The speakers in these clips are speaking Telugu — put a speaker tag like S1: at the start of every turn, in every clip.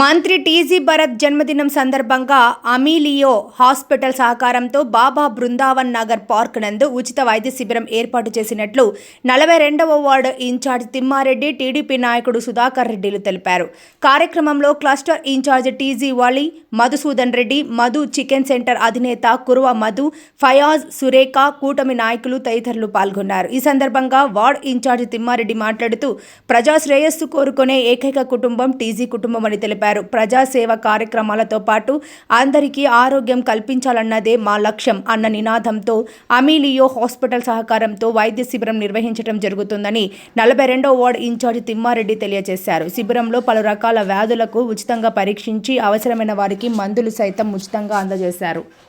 S1: మంత్రి టీజీ భరత్ జన్మదినం సందర్భంగా అమీలియో హాస్పిటల్ సహకారంతో బాబా బృందావన్ నగర్ పార్క్ నందు ఉచిత వైద్య శిబిరం ఏర్పాటు చేసినట్లు నలభై రెండవ వార్డు ఇన్ఛార్జ్ తిమ్మారెడ్డి టీడీపీ నాయకుడు సుధాకర్ రెడ్డిలు తెలిపారు. కార్యక్రమంలో cluster incharge TG Vali Madhusudan Reddy Madhu chicken centre అధినేత కురువ మధు ఫయాజ్ సురేఖ కూటమి నాయకులు తదితరులు పాల్గొన్నారు. ఈ సందర్భంగా వార్డ్ ఇన్ఛార్జ్ తిమ్మారెడ్డి మాట్లాడుతూ ప్రజా శ్రేయస్సు కోరుకునే ఏకైక కుటుంబం టీజీ కుటుంబం అని తెలిపారు. ప్రజాసేవ కార్యక్రమాలతో పాటు అందరికీ ఆరోగ్యం కల్పించాలన్నదే మా లక్ష్యం అన్న నినాదంతో అమీలియో హాస్పిటల్ సహకారంతో వైద్య శిబిరం నిర్వహించడం జరుగుతుందని నలభై రెండో వార్డ్ ఇన్ఛార్జ్ తిమ్మారెడ్డి తెలియజేశారు. శిబిరంలో పలు రకాల వ్యాధులకు ఉచితంగా పరీక్షించి అవసరమైన వారికి మందులు సైతం ఉచితంగా అందజేశారు.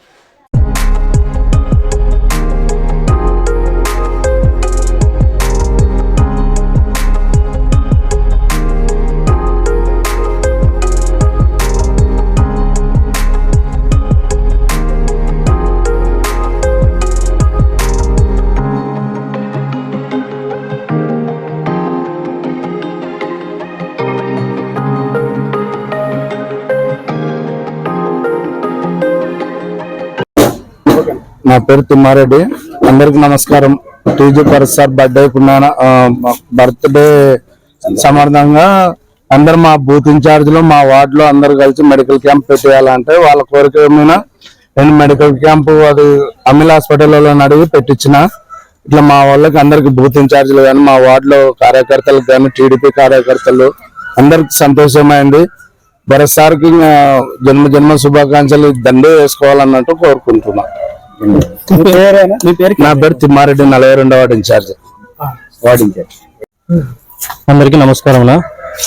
S2: నా పేరు తిమ్మారెడ్డి. అందరికి నమస్కారం. TG Bharat sir birthday birthday సమర్థంగా అందరు మా బూత్ ఇన్ఛార్జ్లో మా వార్డులో అందరు కలిసి మెడికల్ క్యాంప్ పెట్టేయాలంటే వాళ్ళ కోరిక ఏమైనా నేను మెడికల్ క్యాంప్ అది అమిల్ హాస్పిటల్లో అడిగి పెట్టించిన. ఇట్లా మా వాళ్ళకి అందరికి బూత్ ఇన్ఛార్జీలు కానీ మా వార్డులో కార్యకర్తలు కార్యకర్తలకు కానీ టీడీపీ కార్యకర్తలు అందరికి సంతోషమైంది. భరత్ సార్కి ఇంకా జన్మ జన్మ శుభాకాంక్షలు దండే వేసుకోవాలన్నట్టు
S3: కోరుకుంటున్నాను
S2: నా పేరు తిమ్మారెడ్డి నలభై రెండవ వార్డు ఇన్ఛార్జ్. Ward incharge.
S3: అందరికి నమస్కారం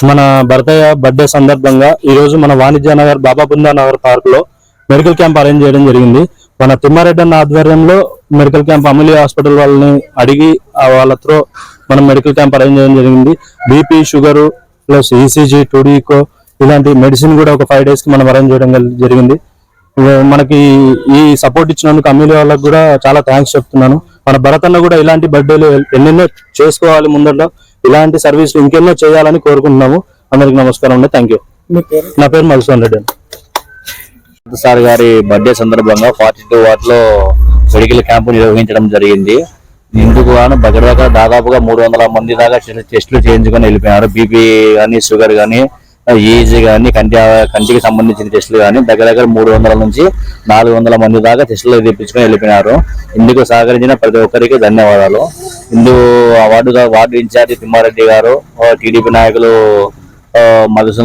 S3: మన భరతయ్య బర్త్డే సందర్భంగా ఈ రోజు మన వాణిజ్య నగర్ బాబా బృందా నగర్ పార్క్లో మెడికల్ క్యాంప్ అరేంజ్ చేయడం జరిగింది. మన తిమ్మారెడ్డి అన్న ఆధ్వర్యంలో మెడికల్ క్యాంప్ అమూల్య హాస్పిటల్ వాళ్ళని అడిగి ఆ వాళ్ళ త్రో మనం మెడికల్ క్యాంప్ అరేంజ్ చేయడం జరిగింది. BP sugar plus ECG two D echo ఇలాంటి మెడిసిన్ కూడా ఒక ఫైవ్ డేస్కి మనం అరేంజ్ చేయడం జరిగింది. మనకి ఈ సపోర్ట్ ఇచ్చినందుకు అమ్మిలి వాళ్ళకి కూడా చాలా థ్యాంక్స్ చెప్తున్నాను. మన భరత్ అన్న కూడా ఇలాంటి బర్త్డేలు ఎన్నెన్నో చేసుకోవాలి ముందరలో ఇలాంటి సర్వీసులు ఇంకెన్నో చేయాలని కోరుకుంటున్నాము. అందరికి నమస్కారం అండి. థ్యాంక్ యూ నా పేరు మధుసూదన్ రెడ్డి. అండి
S4: సార్ గారి బర్త్డే సందర్భంగా ఫార్టీ టూ వాట్లో మెడికల్ క్యాంపు నిర్వహించడం జరిగింది. ఇందుకు గాను దగ్గర దగ్గర దాదాపుగా మూడు వందల మంది దాకా టెస్ట్- టెస్టులు చేయించుకొని వెళ్ళిపోయినారు. బీపీ కానీ షుగర్ కానీ ఈజీ కానీ కంటి కంటికి సంబంధించిన టెస్టులు కానీ దగ్గర దగ్గర మూడు వందల నుంచి నాలుగు వందల మంది దాకా టెస్టులు తెప్పించుకొని వెళ్ళిపోయినారు. ఇందుకు సహకరించిన ప్రతి ఒక్కరికి ధన్యవాదాలు. ఇందు వార్డు వార్డు ఇన్ఛార్జి తిమ్మారెడ్డి గారు టీడీపీ నాయకులు ఆ,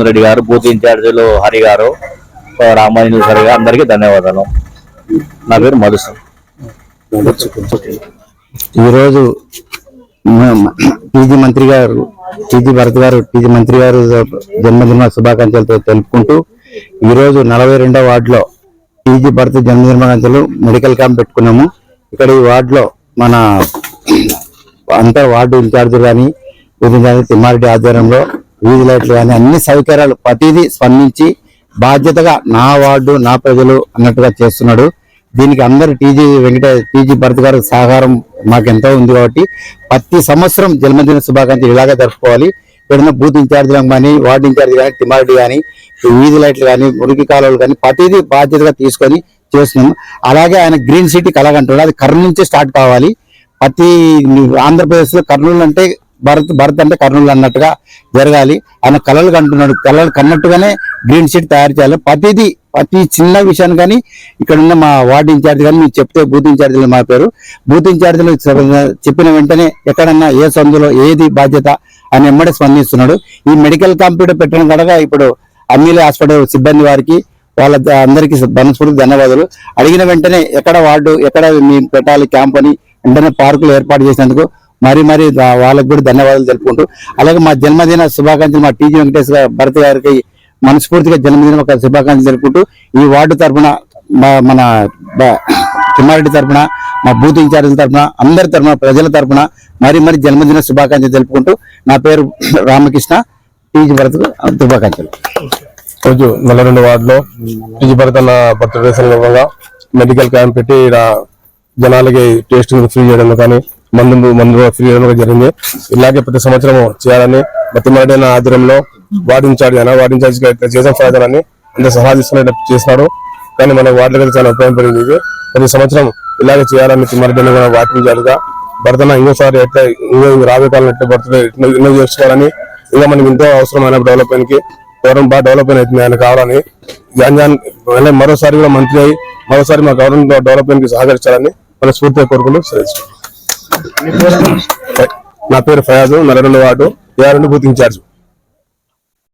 S4: రెడ్డి గారు బూత్ ఇన్ఛార్జీలు హరి గారు రామాంజనేయ సార్ గారు అందరికీ ధన్యవాదాలు. నా పేరు మధుసూదన్.
S2: ఈరోజు పీజీ మంత్రి గారు టీజీ భరత్ గారు టీజీ మంత్రి గారు జన్మదిన శుభాకాంక్షలతో తెలుపుకుంటూ ఈరోజు నలభై రెండవ వార్డులో టీజీ భరత్ జన్మదినాకాంక్షలు మెడికల్ క్యాంప్ పెట్టుకున్నాము. ఇక్కడ ఈ వార్డులో మన అంతా వార్డు ఇన్ఛార్జీలు కానీ కానీ తిమ్మారెడ్డి ఆధ్వర్యంలో వీధి లైట్లు కానీ అన్ని సౌకర్యాలు ప్రతిదీ స్పందించి బాధ్యతగా నా వార్డు నా ప్రజలు అన్నట్టుగా చేస్తున్నాడు. దీనికి అందరు టీజీ వెంకట టీజీ భరత్ గారు సహకారం మాకు ఎంతో ఉంది కాబట్టి ప్రతి సంవత్సరం జన్మదిన శుభాకాంక్షలు ఇలాగే జరుపుకోవాలి. ఎక్కడన్నా బూత్ ఇన్ఛార్జీలకు కానీ వార్డు ఇన్ఛార్జ్ కానీ తిమ్మారెడ్డి కానీ వీధి లైట్లు కానీ మురికి కాలువలు కానీ ప్రతిదీ బాధ్యతగా తీసుకొని చేస్తున్నాము. అలాగే ఆయన గ్రీన్ సిటీ కలగంటున్నాడు అది కర్నూలు నుంచి స్టార్ట్ కావాలి. ప్రతి ఆంధ్రప్రదేశ్లో కర్నూలు అంటే భరత్ భరత్ అంటే కర్నూలు అన్నట్టుగా జరగాలి. ఆయన కళలు కంటున్నాడు. కళలు కన్నట్టుగానే గ్రీన్ సిటీ తయారు చేయాలి. ప్రతిదీ ప్రతి చిన్న విషయాన్ని కానీ ఇక్కడ ఉన్న మా వార్డు ఇన్ఛార్జ్ కానీ మీరు చెప్తే బూత్ ఇన్ఛార్జీలు మా పేరు. బూత్ ఇన్ఛార్జీలు చెప్పిన వెంటనే ఎక్కడన్నా ఏ సందులో ఏది బాధ్యత అని ఎమ్మడే స్పందిస్తున్నాడు. ఈ మెడికల్ కంప్యూటర్ పెట్టడం కనుక ఇప్పుడు అమ్మీలే హాస్పిటల్ సిబ్బంది వారికి వాళ్ళ అందరికీ మనస్ఫూర్తి ధన్యవాదాలు. అడిగిన వెంటనే ఎక్కడ వార్డు ఎక్కడ మీ పెట్టాలి క్యాంప్ అని వెంటనే పార్కులు ఏర్పాటు చేసినందుకు మరి మరి వాళ్ళకు కూడా ధన్యవాదాలు తెలుపుకుంటూ అలాగే మా జన్మదిన శుభాకాంక్షలు మా టీజీ వెంకటేశ్వర భరత్ గారికి మనస్ఫూర్తిగా జన్మదిన ఒక శుభాకాంక్షలు జరుపుకుంటూ ఈ వార్డు తరఫున మన తిమ్మారెడ్డి తరఫున మా బూత్ ఇన్ఛార్జీల తరఫున అందరి తరఫున ప్రజల తరఫున మరి మరి జన్మదిన శుభాకాంక్షలు తెలుపుకుంటూ నా పేరు రామకృష్ణ. టీజీ భరత్ శుభాకాంక్షలు.
S5: రోజు నలభై రెండు వార్డులో టీజీ భరత్ అన్న బర్త్డే సందర్భంగా మెడికల్ క్యాంప్ పెట్టి ఈడ జనాలకి టెస్టింగ్ ఫ్రీ చేయడం కానీ మందు మందు ఫ్రీ చేయడం జరిగింది. ఇలాగే ప్రతి సంవత్సరం చేయాలని బతిమరెడ్డి ఆధ్వర్యంలో వార్డు ఇన్ఛార్జ్ అయినా వార్డు ఇన్ఛార్జ్ చేసిన ఫాదర్ అని అంత సలహా తీసుకుని చేసినాడు. కానీ మన వార్డులో కలిసి చాలా ఉపయోగపడింది ఇది. ప్రతి సంవత్సరం ఇలాగే చేయాలని తిమ్మారెడ్డి కూడా వార్డు ఇన్ఛార్జ్గా భర్తన ఇంకోసారి ఎట్లా ఇంకో రాబోయే కాలం ఎట్లా భర్తలు ఎన్నో చేసుకోవాలని ఇంకా మనకి ఎంతో అవసరమైన డెవలప్మెంట్కి గవర్నమెంట్ బాగా డెవలప్మెంట్ అవుతుంది ఆయన కావాలని. జాన్ జాన్ మరోసారి కూడా మంత్రి అయ్యి మరోసారి మా గవర్నమెంట్ డెవలప్మెంట్కి సహకరించాలని మన స్ఫూర్తిగా కోరుకుంటూ. నా పేరు Fayaz నల్లరెండు ward A R booth incharge.